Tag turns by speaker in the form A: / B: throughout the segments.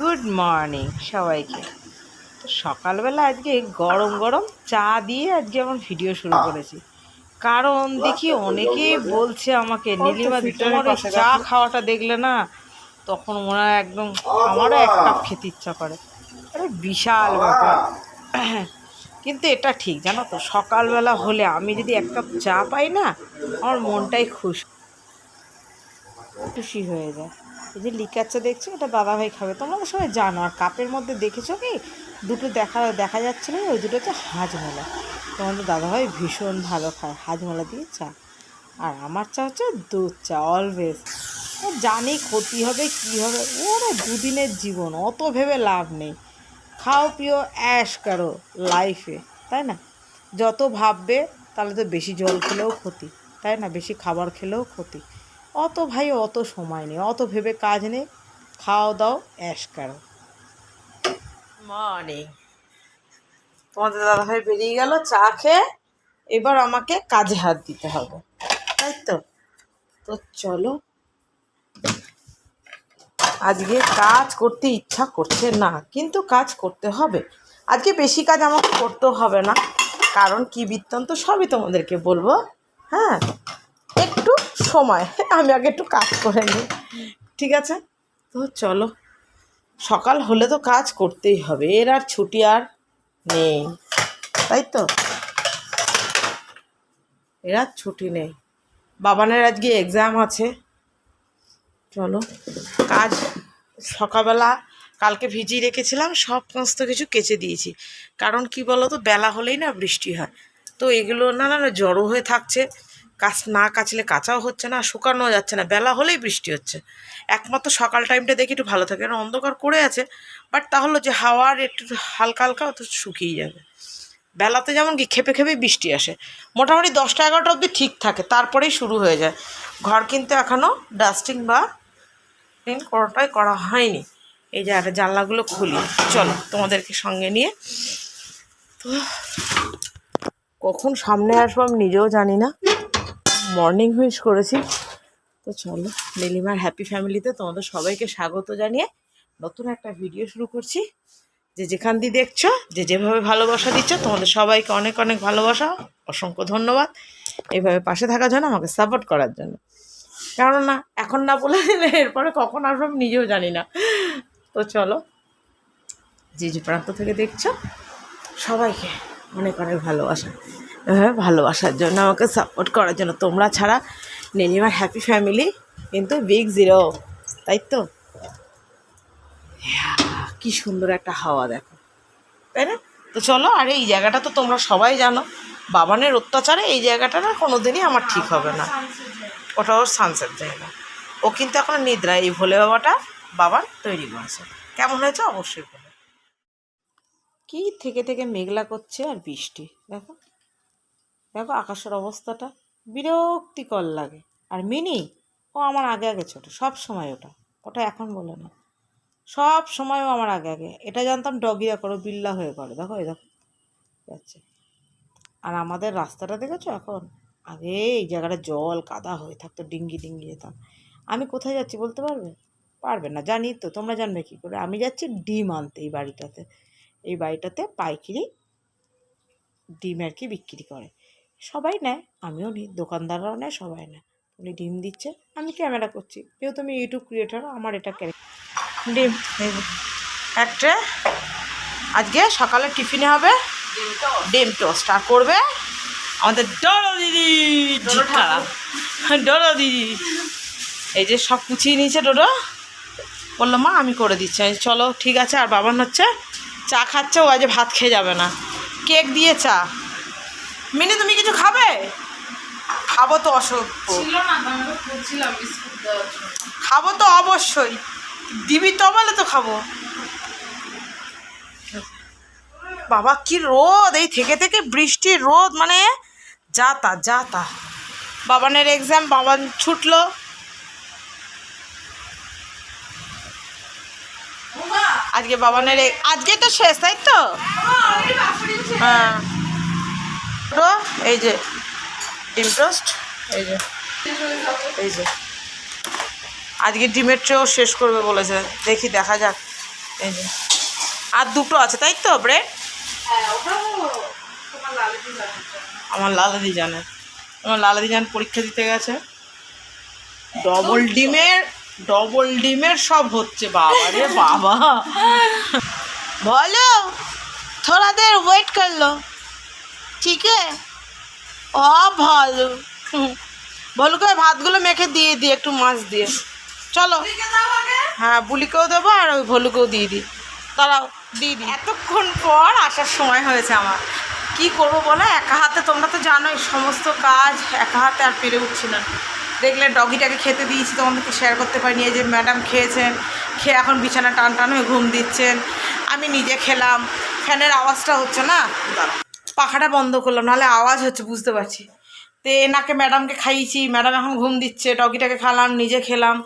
A: Good morning সবাইকে। তো সকালবেলা আজকে গরম গরম চা দিয়ে আজকে আমার ভিডিও শুরু করেছি। কারণ দেখি অনেকেই বলছে আমাকে, নীলিমা তোমার চা খাওয়াটা দেখলে না তখন হয় একদম আমারও এক কাপ খেতে ইচ্ছা করে। আরে বিশাল ব্যাপার। কিন্তু এটা ঠিক জানো তো, সকালবেলা হলে আমি যদি এক কাপ চা পাই না, আমার মনটাই খুশি। খুশি হয়ে যায়। এই যে লিকার চা দেখছ, এটা দাদাভাই খাবে। তোমরা সবাই জানো, আর কাপের মধ্যে দেখেছ কি? দুটো দেখা দেখা যাচ্ছে না, ওই দুটো হচ্ছে হাজমোলা। তোমাদের দাদাভাই ভীষণ ভালো খায়, হাজমোলা দিয়ে চা। আর আমার চা হচ্ছে দুধ চা অলওয়েজ জানি ক্ষতি হবে, কী হবে। ওরে দুদিনের জীবন, অত ভেবে লাভ নেই। খাও পিও অ্যাশ করো লাইফে তাই না? যত ভাববে, তাহলে তো বেশি জল খেলেও ক্ষতি, তাই না? বেশি খাবার খেলেও ক্ষতি। অত ভাই, অত সময় নেই, অত ভেবে কাজ নেই। খাও দাও, অ্যাশ করো। মর্নিং তোমাদের দাদাভাই বেরিয়ে গেল, চা খেয়ে এবার আমাকে কাজে হাত দিতে হবে। তাই তো? তো চলো। আজকে কাজ করতে ইচ্ছা করছে না, কিন্তু কাজ করতে হবে। আজকে বেশি কাজ আমাকে করতেও হবে না, কারণ কি বৃত্তান্ত সবই তোমাদেরকে বলব হ্যাঁ? সময়। আমি আগে একটু কাজ করে নিই। ঠিক আছে? তো চলো। সকাল হলে তো কাজ করতেই হবে। এর আর ছুটি আর নেই। তাই তো? এর আর ছুটি নেই। বাবানের আজকে এক্সাম আছে। চলো। কাজ সকালবেলা কালকে ভিজিয়ে রেখেছিলাম, সব সমস্ত কিছু কেচে দিয়েছি। কারণ কি বলো তো বেলা হলেই না বৃষ্টি হয়। তো এগুলো না না, জড়ো হয়ে থাকছে। কাচ না কাচলে কাঁচাও হচ্ছে না শুকানো যাচ্ছে না, বেলা হলেই বৃষ্টি হচ্ছে। একমাত্র সকাল টাইমটা দেখি একটু ভালো থাকে কারণ অন্ধকার করে আছে, বাট তাহলে যে হাওয়ার একটু হালকা হালকা অত শুকিয়ে যাবে। বেলাতে যেমন কি খেপে খেপে বৃষ্টি আসে, মোটামুটি দশটা এগারোটা অবধি ঠিক থাকে, তারপরেই শুরু হয়ে যায়। ঘর কিন্তু এখনও ডাস্টিং বা ক্লিন কোনোটাই করা হয়নি। এই যে জানলাগুলো খুলি, চলো তোমাদেরকে সঙ্গে নিয়ে। তো কখন সামনে আসব আমি নিজেও জানি না। মর্নিং হুইস করেছি। তো চলো, নীলিমার হ্যাপি ফ্যামিলিতে তোমাদের সবাইকে স্বাগত জানিয়ে নতুন একটা ভিডিও শুরু করছি। যে যেখান দিয়ে দেখছ, যে যেভাবে ভালোবাসা দিচ্ছ, তোমাদের সবাইকে অনেক অনেক ভালোবাসা, অসংখ্য ধন্যবাদ। এইভাবে পাশে থাকার জন্য, আমাকে সাপোর্ট করার জন্য। কেননা, এখন না বলে দিলে এরপরে কখন আসব আমি নিজেও জানি না। তো চলো, যে যে প্রান্ত থেকে দেখছ, সবাইকে অনেক অনেক ভালোবাসা। এভাবে ভালোবাসার জন্য আমাকে সাপোর্ট করার জন্য। তোমরা ছাড়া নীলিমার হ্যাপি ফ্যামিলি কিন্তু বিগ জিরো তাই তো? ইয়া, কি সুন্দর একটা হাওয়া দেখো তাই না? তো চলো আর এই জায়গাটা তো তোমরা সবাই জানো বাবানের অত্যাচারে এই জায়গাটা না কোনো দিনই আমার ঠিক হবে না। ওটা ওর সানসেট জায়গা। ও কিন্তু এখন নিদ্রা এই ভোলে বাবাটা বাবার তৈরি করেছে। কেমন হয়েছে? অবশ্যই কি থেকে থেকে মেঘলা করছে আর বৃষ্টি দেখো। দেখো আকাশের অবস্থাটা বিরক্তিকর লাগে। আর মিনি, ও আমার আগে আগে ছোট, সব সময় ওটা। ওটা এখন বলে না। সব সময় ও আমার আগে আগে। এটা জানতাম ডগিয়া করো বিল্লা হয়ে করে দেখো, এই দেখো। যাচ্ছে। আর আমাদের রাস্তাটা দেখেছ এখন? আগে এই জায়গাটা জল, কাদা হয়ে থাকতো, ডিঙ্গি ডিঙ্গি যেতাম। আমি কোথায় যাচ্ছি বলতে পারবে? পারবে না, জানি তো, তোমরা জানবে কী করে। আমি যাচ্ছি ডিম আনতে এই বাড়িটাতে। এই বাড়িটাতে পাইকিরি ডিম আর কি বিক্রি করে। সবাই নেয়, আমিও নিই, দোকানদাররাও নেয়, সবাই নেয়। উনি ডিম দিচ্ছে, আমি ক্যামেরা করছি। যেহেতু আমি ইউটিউব ক্রিয়েটার আমার এটা ডিম একটা, আজকে সকালে টিফিনে হবে ডিম টোস্ট, আর করবে আমাদের ডলো দিদি। ডলো দিদি। এই যে সব কুচিয়ে নিয়েছে ডোডো বলল, মা, আমি করে দিচ্ছি। চলো, ঠিক আছে। আর বাবান হচ্ছে, চা খাচ্ছে, ও আজ ভাত খেয়ে যাবে না। কেক দিয়ে চা মিনি তুমি কিছু খাবে? খাব তো অসভ্য। খাব তো অবশ্যই। দিবি তো বলে তো খাব। বাবা কি রোদ এই থেকে থেকে বৃষ্টির রোদ মানে যা তা যা তা। বাবানের এক্সাম বাবান ছুটলো। আজকে বাবানের আজকে তো শেষ তাই তো? হ্যাঁ। এই যে ডিম টোস্ট এই যে এই যে। আজকে ডিমের ট্রেও শেষ করবে বলেছে দেখি দেখা যাক এই যে। আর দুটো আছে তাই তো ব্রেড
B: হ্যাঁ
A: আমার লালাদি জানে আমার লালাদি জান পরীক্ষা দিতে গেছে। ডবল ডিমের ডবল ডিমের সব হচ্ছে বাবা রে বাবা। বলো থোড়া দের ওয়েট কর আছে? ও ভালো। হুম। ভলুকে ভাতগুলো মেখে দিয়ে দিই একটু মাছ দিয়ে। চলো। হ্যাঁ বুলিকেও দেবো আর ওই ভলুকেও দিয়ে দিই দাঁড়াও, দিয়ে দিই এতক্ষণ পর আসার সময় হয়েছে আমার। কি করব বলো? একা হাতে তোমরা তো জানোই, সমস্ত কাজ একা হাতে আর পেরে উঠছি না। দেখলে ডগিটাকে খেতে দিয়েছি, তোমাদেরকে শেয়ার করতে পারিনি। এই যে ম্যাডাম খেয়েছেন, খেয়ে এখন বিছানা টান টান হয়ে ঘুম দিচ্ছেন। আমি নিজে খেলাম। ফ্যানের আওয়াজটা হচ্ছে না? দাঁড়াও। পাখাটা বন্ধ করলাম নাহলে আওয়াজ হচ্ছে, বুঝতে পারছি। তো এনাকে, ম্যাডামকে খাইয়েছি, ম্যাডাম এখন ঘুম দিচ্ছে টকিটাকে খালাম, নিজে খেলাম।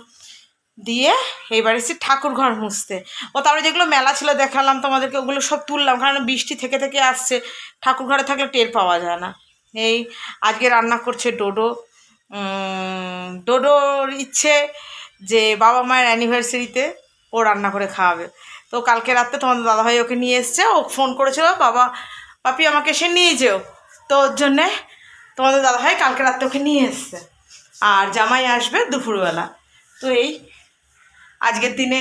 A: দিয়ে এইবার এসেছি ঠাকুর ঘর মুছতে। ও তারপরে যেগুলো মেলা ছিল, দেখালাম তোমাদেরকে, ওগুলো সব তুললাম, কারণ বৃষ্টি থেকে থেকে আসছে। ঠাকুর ঘরে থাকলে টের পাওয়া যায় না। এই আজকে রান্না করছে ডোডো। ডোডোর ইচ্ছে যে বাবা মায়ের অ্যানিভার্সারিতে ও রান্না করে খাওয়াবে। তো কালকে রাত্রে তোমাদের দাদাভাই ওকে নিয়ে এসছে, ও ফোন করেছিল, বাবা পাপি, আমাকে এসে নিয়ে যেও। তো ওর জন্যে তোমাদের দাদাভাই কালকে রাত্রে ওকে নিয়ে এসছে। আর জামাই আসবে দুপুরবেলা। তো এই আজকের দিনে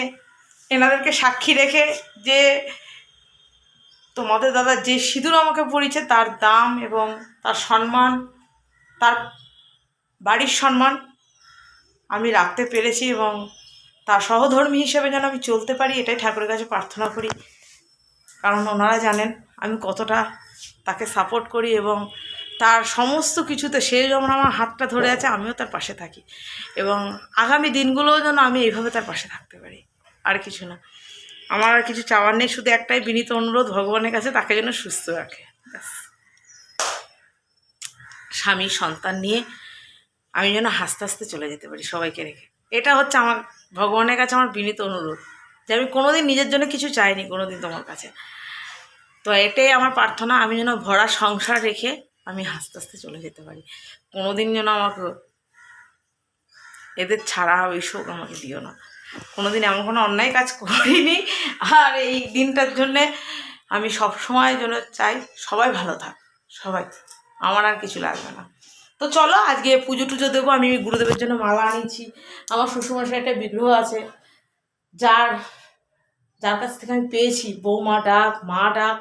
A: এনাদেরকে সাক্ষী রেখে যে তোমাদের দাদা যে সিঁদুর আমাকে পরিয়েছে, তার দাম এবং তার সম্মান, তার বাড়ির সম্মান আমি রাখতে পেরেছি এবং তার সহধর্মী হিসেবে যেন আমি চলতে পারি, এটাই ঠাকুরের কাছে প্রার্থনা করি। কারণ ওনারা জানেন আমি কতটা তাকে সাপোর্ট করি এবং তার সমস্ত কিছুতে সে যেমন আমার হাতটা ধরে আছে, আমিও তার পাশে থাকি। এবং আগামী দিনগুলোও যেন আমি এইভাবে তার পাশে থাকতে পারি, আর কিছু না। আমার আর কিছু চাওয়ার নেই, শুধু একটাই বিনীত অনুরোধ, ভগবানের কাছে তাকে যেন সুস্থ রাখে। স্বামী, সন্তান নিয়ে আমি যেন হাসতে হাসতে চলে যেতে পারি সবাইকে রেখে। এটা হচ্ছে আমার, ভগবানের কাছে আমার বিনীত অনুরোধ। যে আমি কোনোদিন নিজের জন্য কিছু চাইনি কোনোদিন তোমার কাছে। তো এটাই আমার প্রার্থনা, আমি যেন ভরা সংসার রেখে আমি আস্তে আস্তে চলে যেতে পারি। কোনোদিন যেন আমাকে এদের ছাড়া ওই শোক আমাকে দিও না। কোনোদিন এমন কোনো অন্যায় কাজ করিনি, আর এই দিনটার জন্যে আমি সব সময় জন্য চাই সবাই ভালো থাক, সবাই। আমার আর কিছু লাগবে না। তো চলো, আজকে পুজো টুজো দেবো, আমি গুরুদেবের জন্য মালা আনিয়েছি। আমার শ্বশুরমশাই একটা বিগ্রহ আছে, যার যার কাছ থেকে আমি পেয়েছি। বৌমা ডাক, মা ডাক,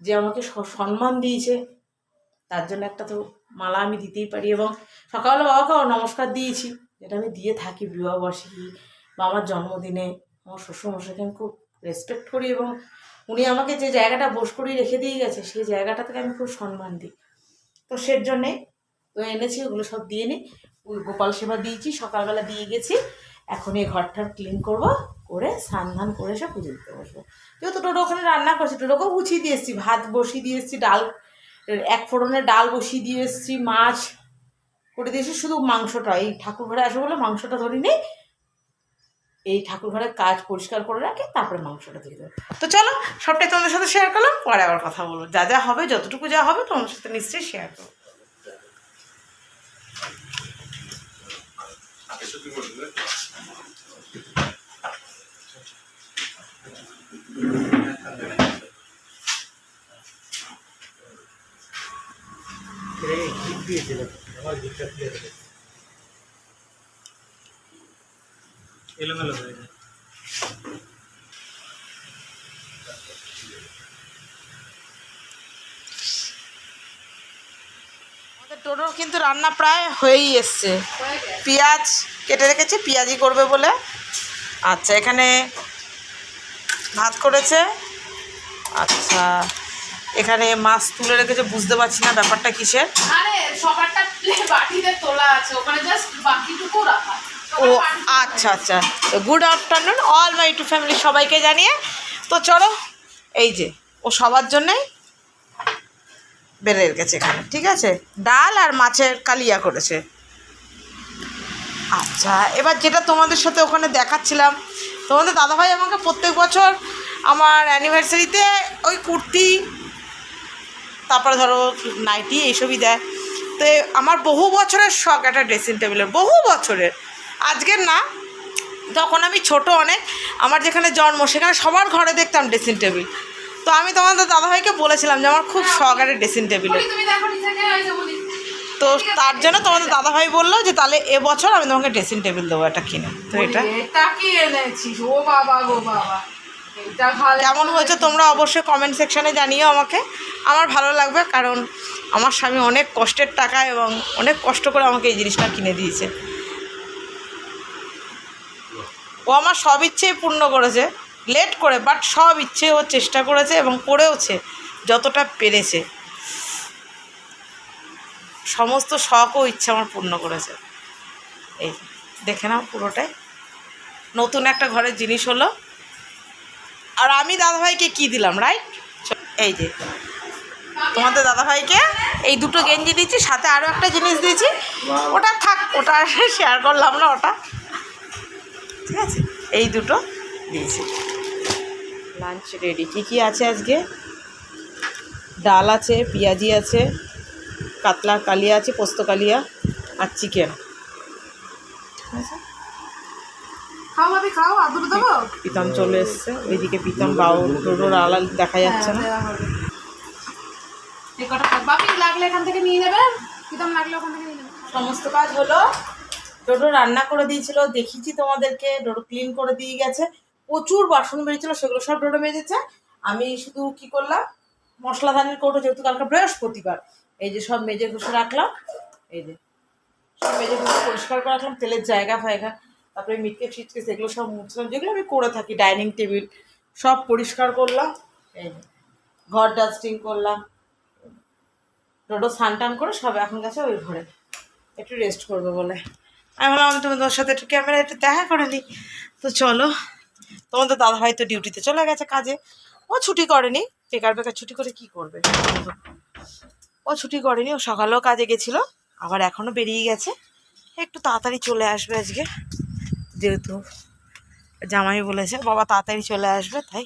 A: যে আমাকে সম্মান দিয়েছে। তার জন্য একটা তো মালা আমি দিতেই পারি এবং সকালবেলা বাবাকেও নমস্কার দিয়েছি, যেটা আমি দিয়ে থাকি বিবাহবার্ষিকী বা আমার জন্মদিনে। আমার শ্বশুরমশাইকে আমি খুব রেসপেক্ট করি এবং উনি আমাকে যে জায়গাটা বোস করিয়ে রেখে দিয়ে গেছে, সেই জায়গাটা থেকে আমি খুব সম্মান দিই। তো সের জন্যে তো এনেছি, ওগুলো সব দিয়ে নিই গোপাল সেবা দিয়েছি, সকালবেলা দিয়ে গেছি। এখন এই ঘরটা ক্লিন করব। করে স্নান ধান করে সব পুজো দিতে বসবো। যেহেতু টোটো ওখানে রান্না করছি, টোটোকেও গুছিয়ে দিয়ে এসেছি, ভাত বসিয়ে দিয়ে এসেছি, ডাল এক ফোড়নের ডাল বসিয়ে দিয়ে এসেছি, মাছ করে দিয়েছি শুধু মাংসটা, এই ঠাকুর ঘরে আসব বলে মাংসটা ধরি নেই, এই ঠাকুর ঘরের কাজ পরিষ্কার করে রাখি, তারপরে মাংসটা দিয়ে দেবো। তো চলো, সবটাই তোমাদের সাথে শেয়ার করলাম, পরে আবার কথা বলব। যা যা হবে, যতটুকু যা হবে, তোমাদের সাথে নিশ্চয়ই শেয়ার করব। টোটোর কিন্তু রান্না প্রায় হয়েই এসছে। পেঁয়াজ কেটে রেখেছে পেঁয়াজি করবে বলে। আচ্ছা এখানে ভাত করেছে। আচ্ছা এখানে মাছ তুলে রেখেছে বুঝতে পারছি না ব্যাপারটা কিসের। ও আচ্ছা আচ্ছা। তো good afternoon all my to family সবাইকে জানিয়ে। তো চলো এই যে ও সবার জন্যই বেড়ে রেখেছে এখানে ঠিক আছে? ডাল আর মাছের কালিয়া করেছে। আচ্ছা এবার যেটা তোমাদের সাথে ওখানে দেখাচ্ছিলাম তোমাদের দাদাভাই আমাকে প্রত্যেক বছর আমার অ্যানিভার্সারিতে ওই কুর্তি তারপরে ধরো নাইটি এইসবই দেয়। তো আমার বহু বছরের শখ একটা ড্রেসিং টেবিলের বহু বছরের। আজকের না তখন আমি ছোট অনেক আমার যেখানে জন্ম সেখানে সবার ঘরে দেখতাম ড্রেসিং টেবিল তো আমি তোমাদের দাদাভাইকে বলেছিলাম যে আমার খুব শখ একটা ড্রেসিং টেবিলে তো তার জন্য তোমাদের দাদাভাই বলল যে তাহলে এবছর আমি তোমাকে ড্রেসিং টেবিল দেবো একটা কিনে। তো এটা।
B: ও বাবা গো বাবা। এটা
A: কেমন হয়েছে তোমরা অবশ্যই কমেন্ট সেকশানে জানিও আমাকে। আমার ভালো লাগবে কারণ আমার স্বামী অনেক কষ্টের টাকা এবং অনেক কষ্ট করে আমাকে এই জিনিসটা কিনে দিয়েছে। ও আমার সব ইচ্ছেই পূর্ণ করেছে। লেট করে বাট সব ইচ্ছে ও চেষ্টা করেছে এবং করেওছে যতটা পেরেছে। সমস্ত শখ ও ইচ্ছা আমার পূর্ণ করেছে। এই দেখে নাও পুরোটাই। নতুন একটা ঘরের জিনিস হলো। আর আমি দাদাভাইকে কি দিলাম রাইট এই যে। তোমাদের দাদাভাইকে এই দুটো গেঞ্জি দিচ্ছি, সাথে আরও একটা জিনিস দিয়েছি ওটা থাক, ওটা শেয়ার করলাম না ওটা। ঠিক আছে? এই দুটো দিয়েছি। লাঞ্চ রেডি কী কী আছে আজকে? ডাল আছে, পেঁয়াজি আছে। কাতলা কালিয়া আছে পোস্ত কালিয়া আর চিকেন প্রীতম চলে এসছে ওইদিকে পিতাম বাউ টোটোর আলাল দেখা যাচ্ছে না।
B: লাগলে এখান থেকে নিয়ে নেবে কিতাম লাগলে ওখান থেকে নিয়ে নেবে
A: সমস্ত কাজ হলো। ডোডো রান্না করে দিয়েছিল দেখিয়েছি তোমাদেরকে। ডোডো ক্লিন করে দিয়ে গেছে। প্রচুর বাসন বেরিয়েছিল সেগুলো সব ডোডো মেজেছে। আমি শুধু কি করলাম? মশলাদানির কৌটো যেহেতু কালকে বৃহস্পতিবার এই যে সব মেজে ঘষে রাখলাম, এই যে সব মেজে ঘষে পরিষ্কার করে রাখলাম, তেলের জায়গা ফায়গা, তারপরে মিটকে ফিটকে সেগুলো সব মুছলাম, যেগুলো আমি করে থাকি ডাইনিং টেবিল সব পরিষ্কার করলাম, এই যে ঘর ডাস্টিং করলাম ডোডো স্নান টান করে সব এখন গেছে ওই ঘরে, একটু রেস্ট করবে বলে। আমি ভাবলাম আমি তোমাদের সাথে একটু ক্যামেরা একটু দেখা করে নিই। তো চলো, তোমাদের দাদা ভাই তো ডিউটিতে চলে গেছে কাজে, ও ছুটি করেনি, বেকার বেকার ছুটি করে কি করবে? ও ছুটি করেনি, ও সকালেও কাজে গেছিল, আবার এখনও বেরিয়ে গেছে। একটু তাড়াতাড়ি চলে আসবে আজকে, যেহেতু জামাই বলেছে, বাবা তাড়াতাড়ি চলে আসবে, তাই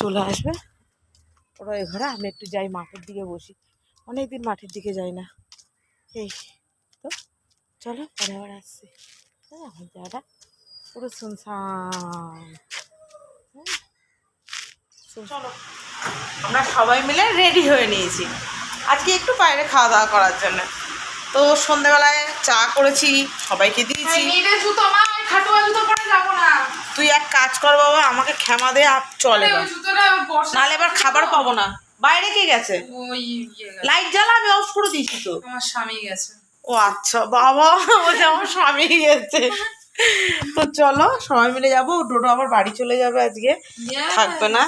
A: চলে আসবে। ওরা ওই ঘরে, আমি একটু যাই মাঠের দিকে বসি। অনেক দিন মাঠের দিকে যাই না। এই তো, চলো পরে আবার আসছি। হ্যাঁ এখন জায়গাটা পুরো শুনশান হ্যাঁ। চলো, আমরা সবাই মিলে রেডি হয়ে নিয়েছি। আজকে একটু বাইরে খাওয়া দাওয়া করার জন্য। তো সন্ধেবেলায় চা করেছি সবাইকে দিয়েছি। তুই এক কাজ কর বাবা আমাকে ক্ষমা দে আর চলে নাহলে এবার খাবার পাবো না। বাইরে কে গেছে?
B: ইয়ে
A: লাইট জ্বালা আমি অফ করে দিয়েছি তো।
B: আমার স্বামী গেছে।
A: ও আচ্ছা বাবা বলছে আমার স্বামী গেছে। তো চলো সবাই মিলে যাব ডোডো আবার বাড়ি চলে যাবে আজকে। থাকবে না।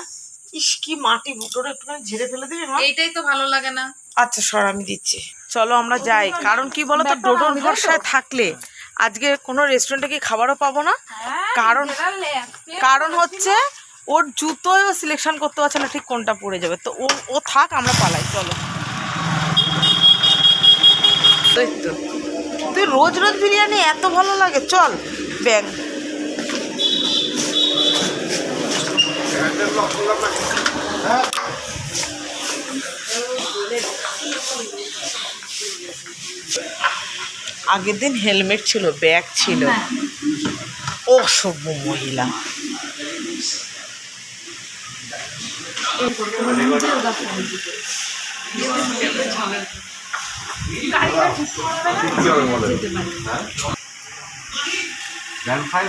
A: ইস কি মাটি বুটোটা একটুখানি ঝেড়ে ফেলে দিবি মা?
B: এইটাই তো ভালো লাগে না।
A: আচ্ছা সর আমি দিচ্ছি। চলো আমরা যাই। কারণ কি বলো তো ডোডোর ভরসায় থাকলে আজকে কোনো রেস্টুরেন্টে কি খাবারও পাবো না। কারণ কারণ হচ্ছে ওর জুতোয় ও সিলেকশন করতে পারছে না ঠিক কোনটা পড়ে যাবে। তো ও ও থাক আমরা পালাই চলো। এই তো। তুই রোজ রোজ বিরিয়ানি এত ভালো লাগে চল ব্যাগ আগের দিন হেলমেট ছিল ব্যাগ ছিল। অসভ্য মহিলা।
C: ভ্যান ফাইভ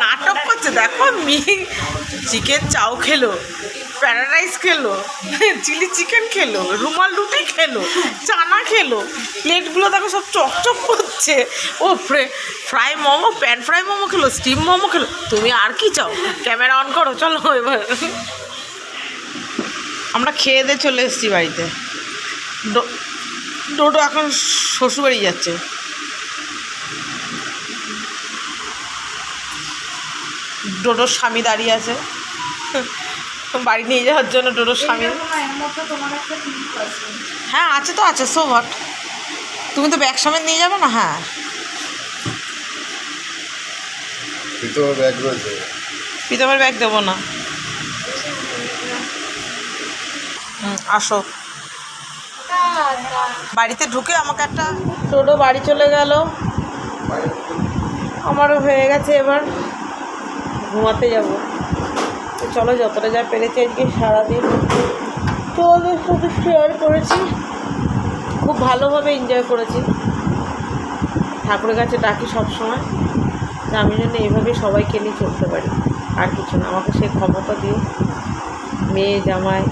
A: নাটক করছে, দেখো মি চিকেন চাও খেলো রাইস খেলো, চিলি চিকেন খেলো, রুমাল রুটি খেলো, চানা খেলো, প্লেটগুলো দেখো সব চকচক করছে। ও fry momo, pan fry momo খেলো, স্টিম মোমো খেলো, তুমি আর কি চাও? ক্যামেরা অন করো, চলো এবার। আমরা খেয়ে দিয়ে চলে এসেছি বাড়িতে। ডোডো এখন শ্বশুরবাড়ি যাচ্ছে। ডোডোর স্বামী দাঁড়িয়ে আছে। বাড়ি নিয়ে যাওয়ার জন্য ডোডোর স্বামী। হ্যাঁ আছে তো আছে সো হোয়াট তুমি তো ব্যাগ সমেত নিয়ে যাবে না? হ্যাঁ।
C: ভিতরে ব্যাগ
A: প্রীতমের ব্যাগ দেবো না। হুম, আসো। বাড়িতে ঢুকে আমাকে একটা টোটো বাড়ি চলে গেল। আমারও হয়ে গেছে এবার। ঘুমাতে যাব। তো চলো, যতটা যা পেরেছি আজকে সারাদিন তোমাদের সাথে শেয়ার করেছি। খুব ভালোভাবে এনজয় করেছি। ঠাকুরের কাছে ডাকি সবসময়। আমি যেন এইভাবে সবাইকে নিয়ে চলতে পারি। আর কিছু না, আমাকে সে ক্ষমতা দিয়ে মেয়ে, জামাই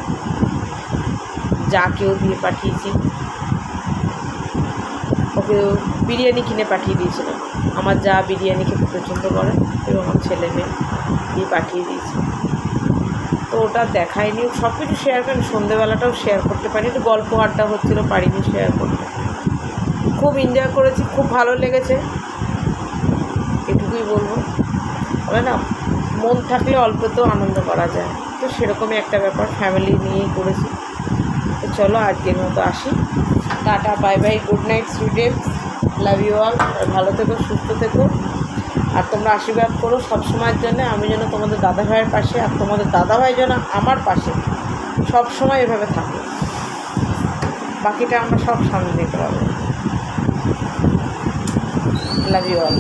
A: যাকেও দিয়ে পাঠিয়েছি। ওকে বিরিয়ানি কিনে পাঠিয়ে দিয়েছিলাম। আমার যা বিরিয়ানি খেতে পছন্দ করে এবং আমার ছেলে মেয়ে দিয়ে পাঠিয়ে দিয়েছি। তো ওটা দেখায়নি সব কিছু শেয়ার করেন সন্ধেবেলাটাও শেয়ার করতে পারি একটু গল্প আড্ডা হচ্ছিল, পারিনি শেয়ার করতে। খুব এনজয় করেছি, খুব ভালো লেগেছে, এটুকুই বলব। বলে না, মন থাকলে অল্পতেও আনন্দ করা যায়। তো সেরকমই একটা ব্যাপার ফ্যামিলি নিয়েই করেছি। তো চলো আজকের মতো আসি। Tata bye bye good night student love you all. ভালো থেকো, সুস্থ থেকো। আর তোমরা আশীর্বাদ করো সবসময়ের জন্য। আমি যেন তোমাদের দাদা ভাইয়ের পাশে আর তোমাদের দাদা ভাই যেন আমার পাশে সব সময় এভাবে থাকে। বাকিটা আমরা সব সামনে নিতে পারব লাভ ইউ অল